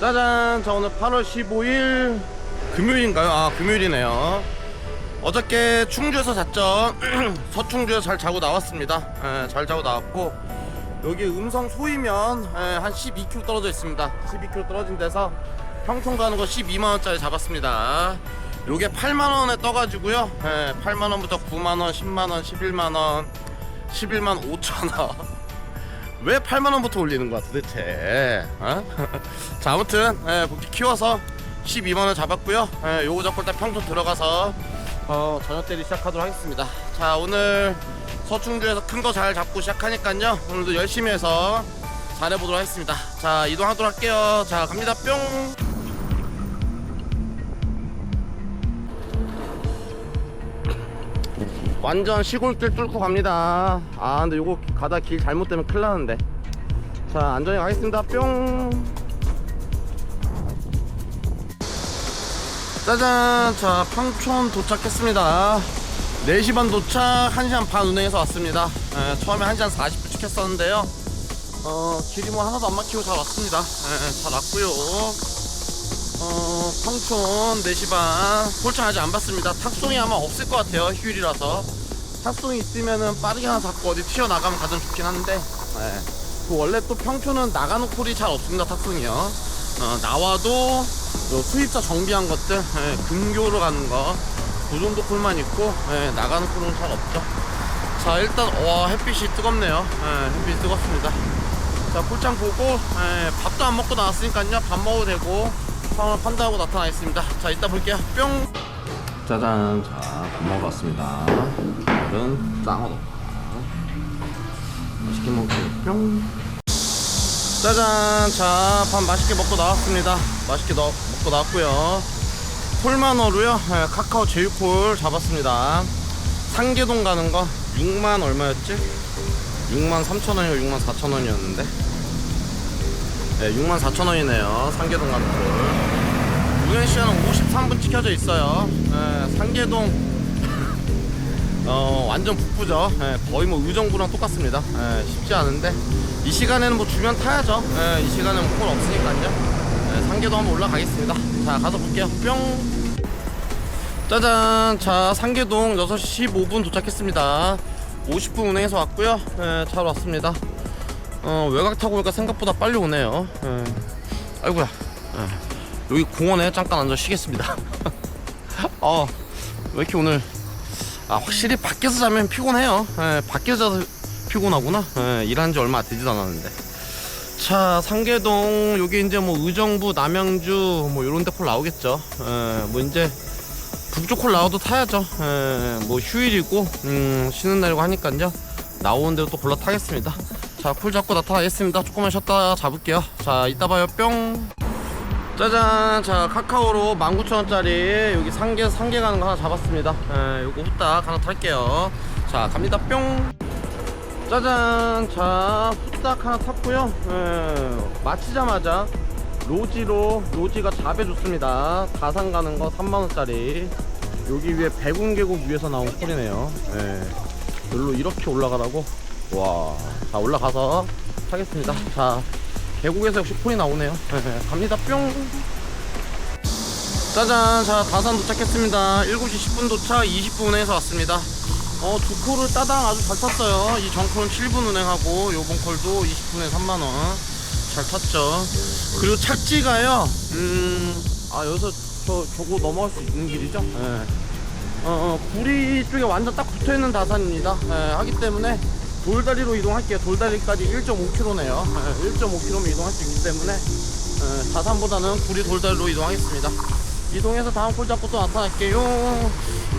짜잔 자 오늘 8월 15일 금요일인가요? 아 금요일이네요. 어저께 충주에서 잤죠? 서충주에서 잘 자고 나왔습니다. 예, 잘 자고 나왔고 여기 음성 소이면 예, 한 12km 떨어져 있습니다. 12km 떨어진 데서 평촌 가는 거 12만원짜리 잡았습니다. 요게 8만원에 떠가지고요. 예, 8만원부터 9만원 10만원 11만원 11만 5천원 왜 8만 원부터 올리는 거야 도대체? 어? 자 아무튼 예, 복귀 키워서 12만 원 잡았고요. 예, 요거 잡고 일단 평촌 들어가서 어, 저녁 때리 시작하도록 하겠습니다. 자 오늘 서충주에서 큰 거 잘 잡고 시작하니까요. 오늘도 열심히 해서 잘해보도록 하겠습니다. 자 이동하도록 할게요. 자 갑니다. 뿅 완전 시골길 뚫고 갑니다. 아 근데 요거 가다 길 잘못되면 큰일 나는데. 자 안전히 가겠습니다. 뿅. 짜잔. 자 평촌 도착했습니다. 4시 반 도착 1시간 반 운행해서 왔습니다. 에, 처음에 1시간 40분 찍혔었는데요. 어 길이 뭐 하나도 안 막히고 잘 왔습니다. 에, 잘 왔고요. 어 평촌 4시 반. 폴창 아직 안 봤습니다. 탁송이 아마 없을 것 같아요. 휴일이라서 탁송이 있으면은 빠르게 하나 잡고 어디 튀어나가면 가장 좋긴 한데. 예. 그 원래 또 평촌은 나가는 콜이 잘 없습니다 탁송이요. 어, 나와도 요 수입차 정비한 것들 예, 근교로 가는 거그 정도 콜만 있고 예, 나가는 콜은 잘 없죠. 자 일단 와 햇빛이 뜨겁네요. 예, 햇빛이 뜨겁습니다. 자 폴장 보고 예, 밥도 안 먹고 나왔으니까요. 밥 먹어도 되고 상황을 판단하고 나타나 있습니다. 자 이따 볼게요. 뿅! 짜잔. 자 밥 먹으러 왔습니다 오늘은 짱어도 맛있게 먹을게요 뿅. 짜잔. 자 밥 맛있게 먹고 나왔습니다. 맛있게 넣, 먹고 나왔고요. 콜만어로요? 예, 카카오 제휴콜 잡았습니다. 상계동 가는 거 6만 얼마였지? 6만 3천 원이고 6만 4천 원이었는데. 네, 6만 4천 원이네요 상계동 가는 콜. 우연시간은 53분 찍혀져 있어요. 예, 상계동 어 완전 북부죠. 예, 거의 뭐 의정부랑 똑같습니다. 예, 쉽지 않은데 이 시간에는 뭐 주변 타야죠. 예, 이 시간에는 콜 없으니까요. 예, 상계도 한번 올라가겠습니다. 자 가서 볼게요. 뿅. 짜잔. 자 상계동 6시 15분 도착했습니다. 50분 운행해서 왔고요. 예, 잘 왔습니다. 어, 외곽 타고 오니까 생각보다 빨리 오네요. 예. 아이고야. 예. 여기 공원에 잠깐 앉아 쉬겠습니다. 어, 왜 이렇게 오늘 아 확실히 밖에서 자면 피곤해요. 예, 밖에서 자서 피곤하구나. 예, 일한 지 얼마 되지도 않았는데. 자 상계동 여기 이제 뭐 의정부 남양주 뭐 요런 데콜 나오겠죠. 예, 뭐 이제 북쪽 콜 나와도 타야죠. 예, 뭐 휴일이고 음, 쉬는 날이고 하니까요. 나오는 대로 또 골라 타겠습니다. 자 콜 잡고 나타나겠습니다. 조금만 쉬었다 잡을게요. 자 이따 봐요. 뿅 짜잔. 자 카카오로 19,000원짜리 여기 상계 상계 가는 거 하나 잡았습니다. 에, 요거 후딱 하나 탈게요. 자 갑니다. 뿅. 짜잔. 자 후딱 하나 탔고요. 에, 마치자마자 로지로 로지가 잡해 줬습니다. 다산 가는 거 3만원짜리. 여기 위에 백운계곡 위에서 나온 콜이네요. 예. 여기로 이렇게 올라가라고? 와 자 올라가서 타겠습니다. 자 계곡에서 역시 콜이 나오네요. 예, 갑니다. 뿅. 짜잔. 자 다산 도착했습니다. 7시 10분 도착 20분 운행해서 왔습니다. 어 두 콜을 따당 아주 잘 탔어요. 이 전콜은 7분 운행하고 요번 콜도 20분에 3만원. 잘 탔죠. 그리고 착지가요 음아 여기서 저 저거 넘어갈 수 있는 길이죠? 예. 어, 어, 구리 쪽에 완전 딱 붙어있는 다산입니다. 예, 하기 때문에 돌다리로 이동할게요. 돌다리까지 1.5km네요. 예, 1.5km 이동할 수 있기 때문에 예, 다산보다는 구리 돌다리로 이동하겠습니다. 이동해서 다음 콜 잡고 또 나타날게요.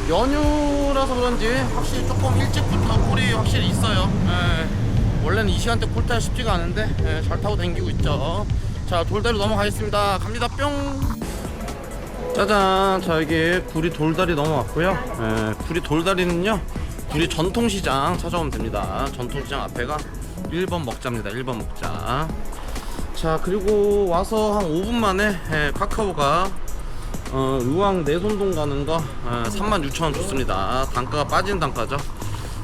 연휴라서 그런지 확실히 조금 일찍부터 콜이 확실히 있어요. 예, 원래는 이 시간대 콜 타기 쉽지가 않은데 예, 잘 타고 다니고 있죠. 자 돌다리 넘어가겠습니다. 갑니다. 뿅! 짜잔! 자 여기 구리 돌다리 넘어왔고요. 예, 구리 돌다리는요 구리 전통시장 찾아오면 됩니다. 전통시장 앞에가 1번 먹자입니다. 1번 먹자. 자 그리고 와서 한 5분 만에 예, 카카오가 어, 의왕 내손동 가는 거 어, 36,000원 줬습니다. 단가가 빠진 단가죠?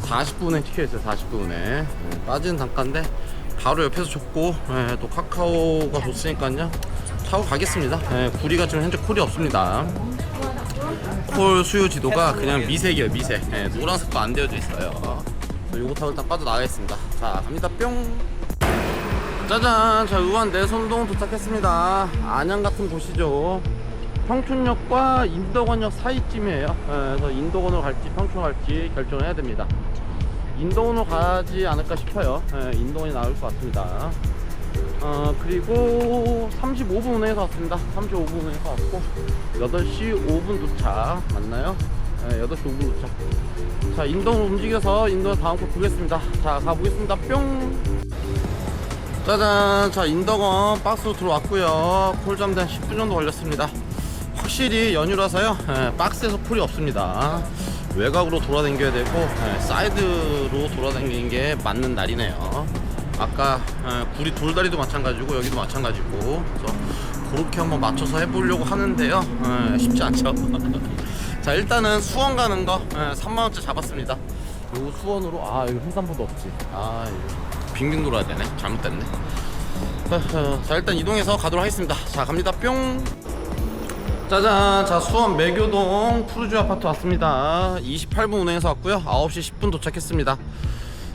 40분에 티켓했어요 40분에. 예, 빠진 단가인데 바로 옆에서 줬고 예, 또 카카오가 줬으니까요. 타고 가겠습니다. 예, 구리가 지금 현재 콜이 없습니다. 콜 수요 지도가 그냥 미색이에요, 미색. 예, 노란색도 안 되어져 있어요. 요거 타고 일단 빠져나가겠습니다. 자, 갑니다. 뿅. 짜잔! 자, 의원 내손동 도착했습니다. 안양 같은 곳이죠. 평촌역과 인덕원역 사이쯤이에요. 예, 그래서 인덕원으로 갈지 평촌 갈지 결정을 해야 됩니다. 인동으로 가지 않을까 싶어요. 예, 인동이 나올 것 같습니다. 어, 그리고 35분 운행해서 왔습니다. 35분 운행해서 왔고, 8시 5분 도착. 맞나요? 예, 8시 5분 도착. 자, 인동으로 움직여서 인동 다음 거 보겠습니다. 자, 가보겠습니다. 뿅! 짜잔! 자, 인덕원 박스로 들어왔고요 콜한 10분 정도 걸렸습니다. 확실히 연휴라서요, 예, 박스에서 콜이 없습니다. 외곽으로 돌아다녀야 되고 예, 사이드로 돌아다니는 게 맞는 날이네요. 아까 예, 구리 돌다리도 마찬가지고 여기도 마찬가지고 그래서 그렇게 한번 맞춰서 해보려고 하는데요. 예, 쉽지 않죠. 자 일단은 수원 가는 거 예, 3만 원째 잡았습니다. 요 수원으로 아 여기 횡산보도 없지. 아 빙빙 돌아야 되네. 잘못됐네. 자 일단 이동해서 가도록 하겠습니다. 자 갑니다. 뿅. 짜잔 자 수원 매교동 푸르주 아파트 왔습니다 28분 운행해서 왔고요 9시 10분 도착했습니다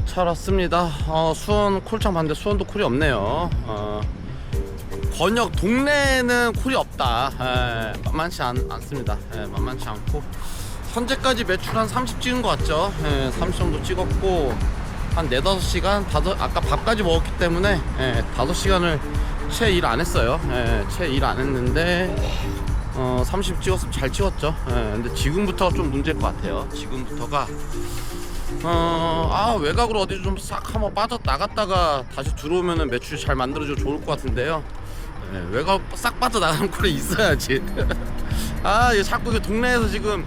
잘 왔습니다. 어, 수원 콜창 봤는데 수원도 콜이 없네요. 어, 번역 동네는 콜이 없다. 에, 만만치 않, 않습니다. 에, 만만치 않고. 현재까지 매출 한 30 찍은 것 같죠? 에, 30 정도 찍었고 한 4, 5시간 다섯, 아까 밥까지 먹었기 때문에 에, 5시간을 채 일 안 했어요. 채 일 안 했는데 어, 30 찍었으면 잘 찍었죠. 예, 근데 지금부터 좀 문제일 것 같아요. 지금부터가 어, 아 외곽으로 어디 좀 싹 한번 빠져 나갔다가 다시 들어오면은 매출 잘 만들어져 좋을 것 같은데요. 예, 외곽 싹 빠져 나가는 콜이 있어야지. 아, 이게 자꾸 이게 동네에서 지금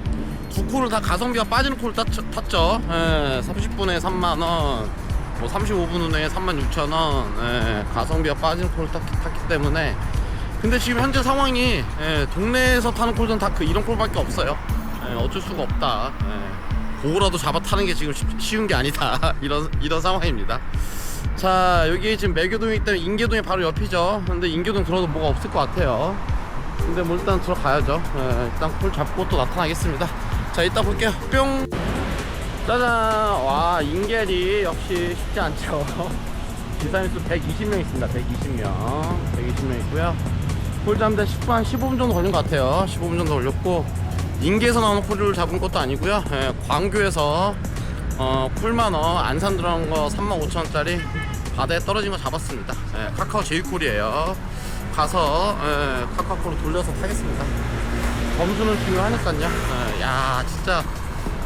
두 콜을 다 가성비가 빠지는 콜을 탔, 탔죠. 예, 30분에 3만 원, 뭐 35분 운에 3만 6천 원, 예, 가성비가 빠지는 콜을 탔, 탔기 때문에. 근데 지금 현재 상황이 예, 동네에서 타는 콜은 다 그 이런 콜밖에 없어요. 예, 어쩔 수가 없다. 예, 그거라도 잡아 타는 게 지금 쉽- 쉬운 게 아니다. 이런 이런 상황입니다. 자 여기 지금 매교동이기 때문에 인계동이 바로 옆이죠. 근데 인계동 들어도 뭐가 없을 것 같아요. 근데 뭐 일단 들어가야죠. 예, 일단 콜 잡고 또 나타나겠습니다. 자 이따 볼게요. 뿅. 짜잔. 와 인계리 역시 쉽지 않죠. 기사님수 120명 있습니다. 120명. 120명 있고요. 콜 잡는데 10분 한 15분 정도 걸린 것 같아요. 15분 정도 걸렸고 인계에서 나오는 콜을 잡은 것도 아니고요. 예, 광교에서 어, 콜만어 안산 들어간 거 35,000원짜리 바다에 떨어진 거 잡았습니다. 예, 카카오 제이콜이에요. 가서 예, 카카오콜로 돌려서 타겠습니다. 점수는 중요하니까요. 예, 야 진짜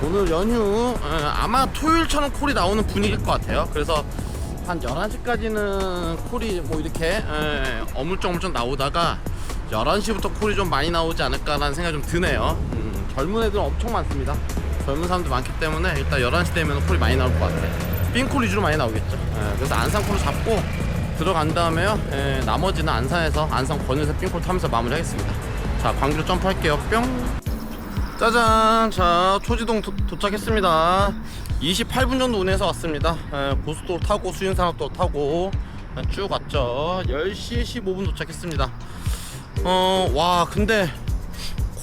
오늘 연휴 예, 아마 토요일처럼 콜이 나오는 분위기일 것 같아요. 그래서 한 11시까지는 콜이 뭐 이렇게 예, 어물쩍어물쩍 나오다가 11시부터 콜이 좀 많이 나오지 않을까라는 생각이 좀 드네요. 음, 젊은 애들은 엄청 많습니다. 젊은 사람들 많기 때문에 일단 11시 되면 콜이 많이 나올 것 같아요. 삥콜 위주로 많이 나오겠죠. 예, 그래서 안산 콜을 잡고 들어간 다음에요. 예, 나머지는 안산에서 안산 권유에서 삥콜 타면서 마무리하겠습니다. 자, 광주로 점프할게요. 뿅. 짜잔 자 초지동 도, 도착했습니다 28분 정도 운행해서 왔습니다 에, 고속도로 타고 수인산업도 타고 에, 쭉 왔죠 10시 15분 도착했습니다 어 와 근데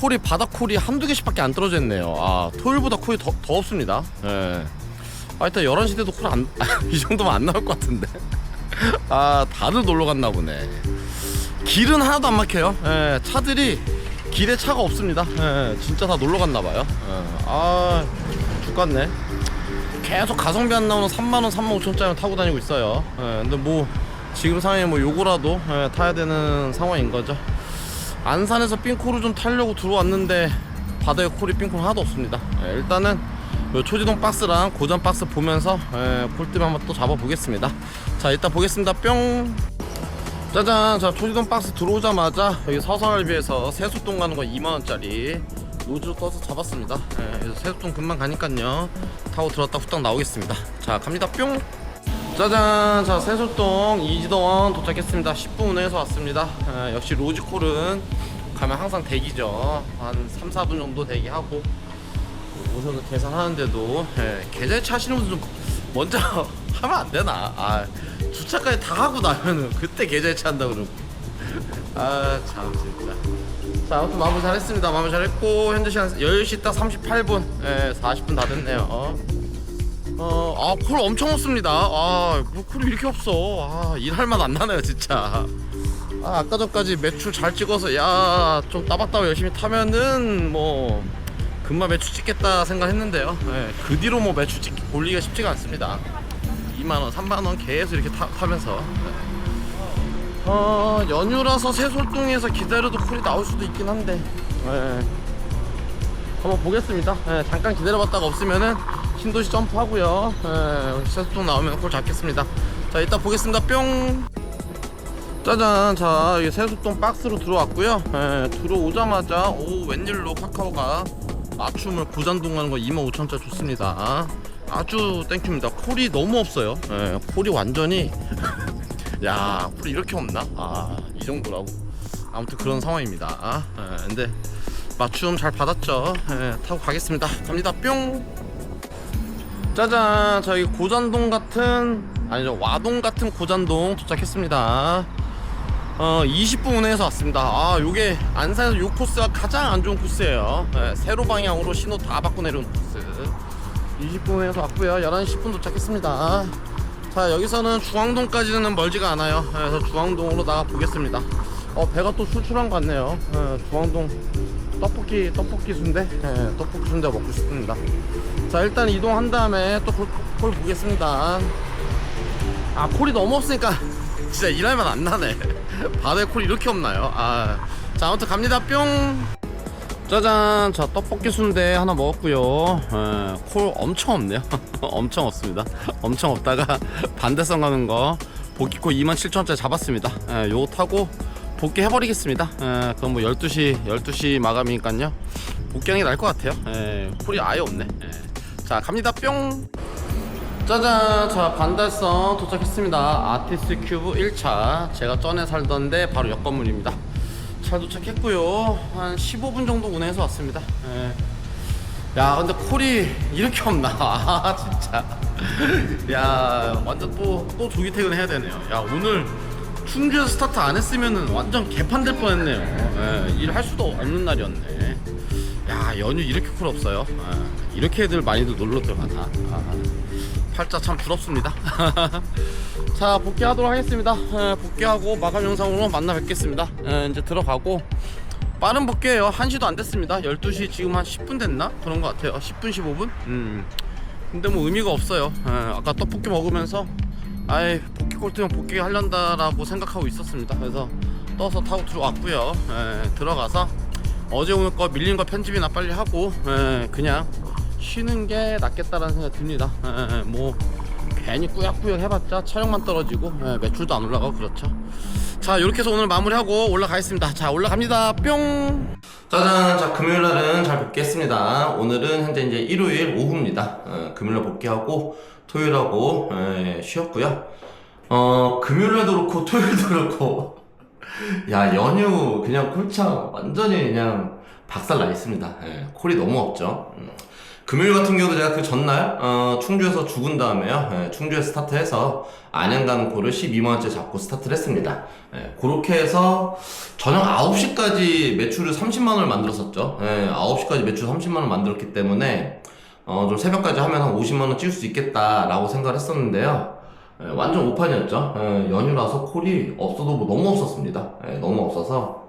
콜이 바다 콜이 한두 개씩밖에 안 떨어져 있네요 아 토요일보다 콜이 더, 더 없습니다 예. 아 일단 11시 때도 콜 안 이 정도면 안 나올 것 같은데 아 다들 놀러 갔나 보네 길은 하나도 안 막혀요 예, 차들이 길에 차가 없습니다. 예, 진짜 다 놀러 갔나 봐요. 예, 아, 죽겠네. 계속 가성비 안 나오는 3만 원, 3만 5천 짜리 타고 다니고 있어요. 예, 근데 뭐 지금 상황에 뭐 요거라도 예, 타야 되는 상황인 거죠. 안산에서 삥콜을 좀 타려고 들어왔는데 바다에 콜이 삥콜 하나도 없습니다. 예, 일단은 요 초지동 박스랑 고전 박스 보면서 예, 콜뜸 한번 또 잡아보겠습니다. 자, 이따 보겠습니다. 뿅. 짜잔 자 초지동 박스 들어오자마자 여기 서서알비에서 세수동 가는 거 2만원짜리 노즈로 떠서 잡았습니다 예, 세수동 금방 가니깐요 타고 들었다 후딱 나오겠습니다 자 갑니다 뿅 짜잔. 자 세수동 이지동원 도착했습니다. 10분 운행해서 왔습니다. 예, 역시 로지콜은 가면 항상 대기죠. 한 3, 4분 정도 대기하고 우선은 계산하는데도 예, 계좌이체 하시는 분들 좀 먼저 하면 안 되나? 아 주차까지 다 하고 나면은 그때 계좌이체 한다 그러고. 아 참 진짜. 자 아무튼 마무리 잘했습니다. 마무리 잘했고 현재 시간 10시 딱 38분. 예 40분 다 됐네요. 어, 아, 콜 엄청 없습니다. 아, 뭐 콜이 이렇게 없어. 아, 일할 맛 안 나네요, 진짜. 아, 아까 전까지 매출 잘 찍어서, 야, 좀 따박따박 열심히 타면은, 뭐, 금방 매출 찍겠다 생각했는데요. 예, 그 뒤로 뭐 매출 찍, 올리기가 쉽지가 않습니다. 2만원, 3만원 계속 이렇게 타, 타면서. 예. 어, 연휴라서 새솔동에서 기다려도 콜이 나올 수도 있긴 한데. 예. 한번 보겠습니다. 예, 잠깐 기다려봤다가 없으면은 신도시 점프하고요. 예, 세수통 나오면 콜 잡겠습니다. 자, 이따 보겠습니다. 뿅. 짜잔, 자, 이 세수통 박스로 들어왔고요. 예, 들어오자마자 오 웬일로 카카오가 맞춤을 고잔동 가는 거 25,000짜 줬습니다. 아주 땡큐입니다. 콜이 너무 없어요. 예, 콜이 완전히 야, 콜이 이렇게 없나? 아, 이 정도라고. 아무튼 그런 상황입니다. 예, 근데 맞춤 잘 받았죠. 예, 타고 가겠습니다. 갑니다. 뿅. 짜잔, 저희 고잔동 같은 아니죠 와동 같은 고잔동 도착했습니다. 어, 20분 운행해서 왔습니다. 아, 요게 안산에서 요 코스가 가장 안 좋은 코스예요. 예, 세로 방향으로 신호 다 바꿔 내려온 코스. 20분 운행해서 왔고요. 11시 10분 도착했습니다. 자, 여기서는 중앙동까지는 멀지가 않아요. 예, 그래서 중앙동으로 나가 보겠습니다. 어, 배가 또 출출한 것 같네요. 예, 중앙동 떡볶이 떡볶이 순대? 예, 떡볶이 순대 먹고 싶습니다. 자 일단 이동한 다음에 또 콜, 콜 보겠습니다. 아 콜이 너무 없으니까 진짜 일할 만 안 나네. 바다에 콜이 이렇게 없나요? 아, 자 아무튼 갑니다. 뿅! 짜잔! 자 떡볶이 순대 하나 먹었고요. 예, 콜 엄청 없네요. 엄청 없습니다. 엄청 없다가 반대성 가는 거. 복귀콜 27,000원짜리 잡았습니다. 예, 요거 타고 복귀해버리겠습니다. 에, 그럼 뭐 12시 12시 마감이니까요. 복귀하는 게 나을 것 같아요. 에, 콜이 아예 없네. 에. 자 갑니다 뿅. 짜잔 자 반달성 도착했습니다. 아티스 큐브 1차 제가 전에 살던데 바로 옆 건물입니다. 잘 도착했고요. 한 15분 정도 운행해서 왔습니다. 에. 야 근데 콜이 이렇게 없나 아 진짜 야 완전 또또 조기 퇴근해야 되네요 야 오늘 충주에서 스타트 안 했으면은 완전 개판 될 뻔했네요. 예, 일할 수도 없는 날이었네. 야 연휴 이렇게 쿨 없어요. 예, 이렇게 애들 많이들 놀러 들어가다. 아, 팔자 참 부럽습니다. 자 복귀하도록 하겠습니다. 예, 복귀하고 마감 영상으로 만나 뵙겠습니다. 예, 이제 들어가고 빠른 복귀예요. 1시도 안 됐습니다. 12시 지금 한 10분 됐나? 그런 것 같아요. 10분 15분? 음. 근데 뭐 의미가 없어요. 예, 아까 떡볶이 먹으면서 아이 복귀 꼴등은 복귀 하련다라고 생각하고 있었습니다. 그래서 떠서 타고 들어왔고요. 예, 들어가서 어제 오늘 거 밀린 거 편집이나 빨리 하고 예, 그냥 쉬는 게 낫겠다라는 생각이 듭니다. 예, 뭐 괜히 꾸역꾸역 해봤자 촬영만 떨어지고 예, 매출도 안 올라가고 그렇죠. 자 이렇게 해서 오늘 마무리하고 올라가겠습니다. 자 올라갑니다. 뿅. 짜잔, 자 금요일 날은 잘 복귀했습니다. 오늘은 현재 이제 일요일 오후입니다. 어, 금요일 날 복귀하고 토요일하고 예, 쉬었고요. 어 금요일날도 그렇고 토요일도 그렇고 야 연휴 그냥 콜창 완전히 그냥 박살 나 있습니다. 예, 콜이 너무 없죠. 음. 금요일 같은 경우도 제가 그 전날 어, 충주에서 죽은 다음에요. 예, 충주에 스타트해서 안양 가는 콜을 12만원째 잡고 스타트를 했습니다. 예, 그렇게 해서 저녁 9시까지 매출을 30만원을 만들었었죠. 예, 9시까지 매출 30만원 만들었기 때문에 어, 좀 새벽까지 하면 한 50만원 찍을 수 있겠다라고 생각을 했었는데요. 예, 완전 오판이었죠. 예, 연휴라서 콜이 없어도 뭐 너무 없었습니다. 예, 너무 없어서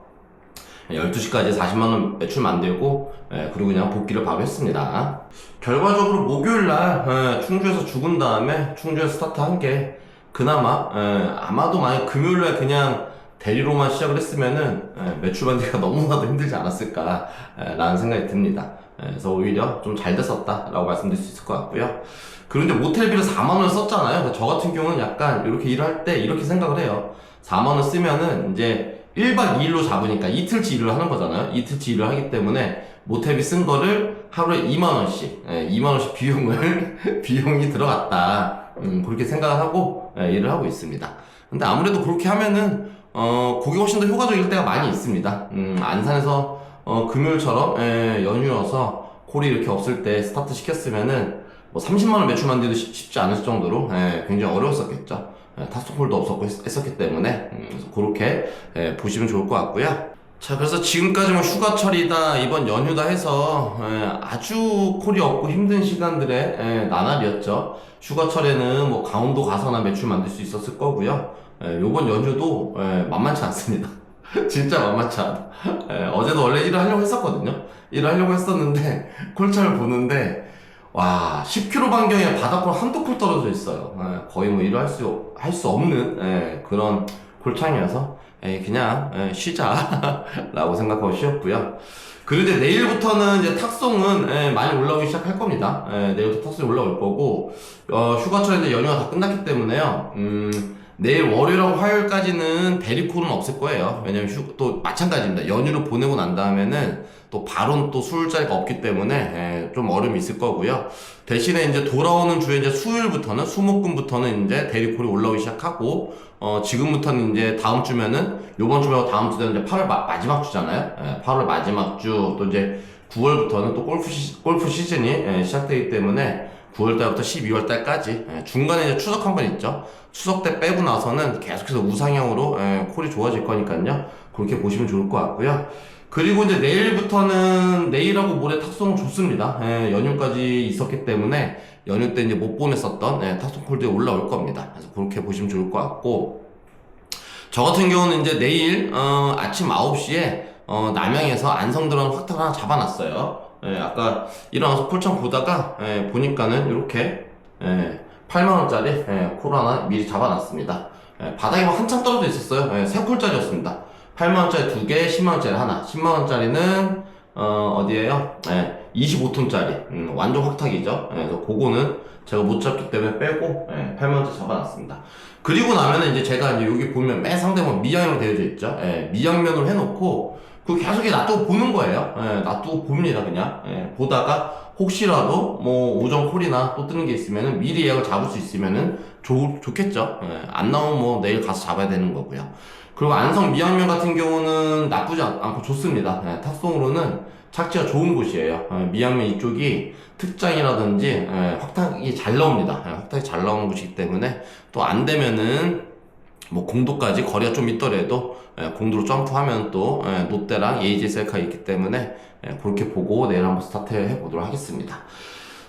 12시까지 40만원 매출 만들고 예, 그리고 그냥 복귀를 바로 했습니다. 결과적으로 목요일날 예, 충주에서 죽은 다음에 충주에서 스타트 한 게 그나마 예, 아마도 만약 금요일날 그냥 대리로만 시작을 했으면은 예, 매출 만들기가 너무나도 힘들지 않았을까 예, 라는 생각이 듭니다. 예, 그래서 오히려 좀 잘 됐었다라고 말씀드릴 수 있을 것 같고요. 그런데 모텔비를 4만원 썼잖아요. 저 같은 경우는 약간 이렇게 일을 할때 이렇게 생각을 해요. 4만원 쓰면은 이제 1박 2일로 잡으니까 이틀치 일을 하는 거잖아요. 이틀치 일을 하기 때문에 모텔비 쓴 거를 하루에 2만원씩, 2만원씩 비용을, 비용이 들어갔다. 음, 그렇게 생각을 하고 예, 일을 하고 있습니다. 근데 아무래도 그렇게 하면은, 어, 그게 훨씬 더 효과적일 때가 많이 있습니다. 음, 안산에서, 어, 금요일처럼, 예, 연휴여서 콜이 이렇게 없을 때 스타트 시켰으면은, 뭐 30만 원 매출 만들기도 쉽- 쉽지 않을 정도로, 예, 굉장히 어려웠었겠죠. 예, 탑스홀도 없었고 했, 했었기 때문에 음, 그래서 그렇게 예, 보시면 좋을 것 같고요. 자 그래서 지금까지 뭐 휴가철이다 이번 연휴다 해서 예, 아주 콜이 없고 힘든 시간들의 예, 나날이었죠. 휴가철에는 뭐 강원도 가서나 매출 만들 수 있었을 거고요. 예, 요번 연휴도 예, 만만치 않습니다. 진짜 만만치 않아. 예, 어제도 원래 일을 하려고 했었거든요. 일을 하려고 했었는데 콜차를 보는데 와 10km 반경에 바닥골 한두 콜 떨어져 있어요. 예, 거의 뭐 일을 할 수 할 수 없는 예, 그런 골창이어서 예, 그냥 예, 쉬자 라고 생각하고 쉬었고요. 그리고 이제 내일부터는 이제 탁송은 예, 많이 올라오기 시작할 겁니다. 예, 내일부터 탁송이 올라올 거고 어, 휴가철 이제 연휴가 다 끝났기 때문에요. 음, 내일 월요일하고 화요일까지는 대리콜은 없을 거예요. 왜냐면 휴, 또 마찬가지입니다. 연휴를 보내고 난 다음에는 또 바로 또 술자리가 없기 때문에 예, 좀 어려움이 있을 거고요. 대신에 이제 돌아오는 주에 이제 수요일부터는 수목금부터는 이제 대리콜이 올라오기 시작하고 어 지금부터는 이제 다음 주면은 요번 주 말고 다음 주는 이제 8월 마, 지막 주잖아요. 예, 8월 마지막 주 또 이제 9월부터는 또 골프 시, 골프 시즌이 예, 시작되기 때문에 9월 달부터 12월 달까지 예, 중간에 이제 추석 한 번 있죠. 추석 때 빼고 나서는 계속해서 우상향으로 예, 콜이 좋아질 거니까요. 그렇게 보시면 좋을 것 같고요. 그리고 이제 내일부터는 내일하고 모레 탁송 좋습니다. 예, 연휴까지 있었기 때문에 연휴 때 이제 못 보냈었던 예, 탁송 콜들이 올라올 겁니다. 그래서 그렇게 보시면 좋을 것 같고 저 같은 경우는 이제 내일 어, 아침 9시에 어, 남양에서 안성 들어가는 확탁을 하나 잡아놨어요. 예, 아까 일어나서 콜창 보다가 예, 보니까는 이렇게 예, 8만원짜리 예, 콜 하나 미리 잡아놨습니다. 예, 바닥에 막 한참 떨어져 있었어요. 예, 3콜짜리였습니다. 8만원짜리 두 개, 10만원짜리 하나. 10만원짜리는, 어, 어디에요? 예, 25톤짜리. 음, 완전 확탁이죠. 예, 그래서 그거는 제가 못 잡기 때문에 빼고, 예, 8만원짜리 잡아놨습니다. 그리고 나면은 이제 제가 이제 여기 보면 맨 상대 보면 미양으로 되어져 있죠. 예, 미양면으로 해놓고, 그 계속 놔두고 보는 거예요. 예, 놔두고 봅니다, 그냥. 예, 보다가 혹시라도 뭐 오전 콜이나 또 뜨는 게 있으면은 미리 예약을 잡을 수 있으면은 좋, 좋겠죠. 예, 안 나오면 뭐 내일 가서 잡아야 되는 거고요. 그리고 안성 미양면 같은 경우는 나쁘지 않, 않고 좋습니다. 예, 탑송으로는 착지가 좋은 곳이에요. 예, 미양면 이쪽이 특장이라든지 예, 확탁이 잘 나옵니다. 예, 확탁이 잘 나오는 곳이기 때문에 또 안 되면은 뭐 공도까지 거리가 좀 있더라도 예, 공도로 점프하면 또 예, 롯데랑 AJ 셀카 있기 때문에 예, 그렇게 보고 내일 한번 스타트 해 보도록 하겠습니다.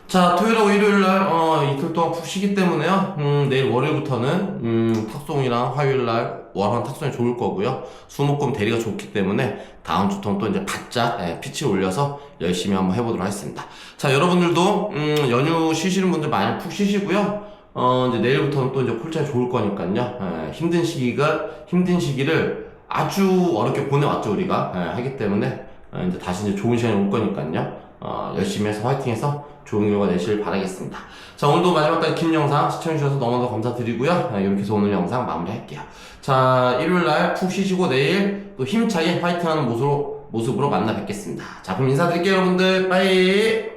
자, 토요일하고 일요일날, 어, 이틀 동안 푹 쉬기 때문에요. 음, 내일 월요일부터는, 음, 탁송이랑 화요일날, 월화는 탁송이 좋을 거고요. 수목금 대리가 좋기 때문에, 다음 주부터는 또 이제 바짝, 예, 피치 올려서 열심히 한번 해보도록 하겠습니다. 자, 여러분들도, 음, 연휴 쉬시는 분들 많이 푹 쉬시고요. 어, 이제 내일부터는 또 이제 콜차이 좋을 거니까요. 예, 힘든 시기가, 힘든 시기를 아주 어렵게 보내왔죠, 우리가. 예, 하기 때문에, 어, 이제 다시 이제 좋은 시간이 올 거니까요. 어, 열심히 해서 화이팅 해서 좋은 결과 내실 바라겠습니다. 자, 오늘도 마지막까지 긴 영상 시청해주셔서 너무너무 감사드리고요. 아, 이렇게 해서 오늘 영상 마무리할게요. 자, 일요일 날 푹 쉬시고 내일 또 힘차게 화이팅 하는 모습으로, 모습으로 만나 뵙겠습니다. 자, 그럼 인사드릴게요, 여러분들. 빠이!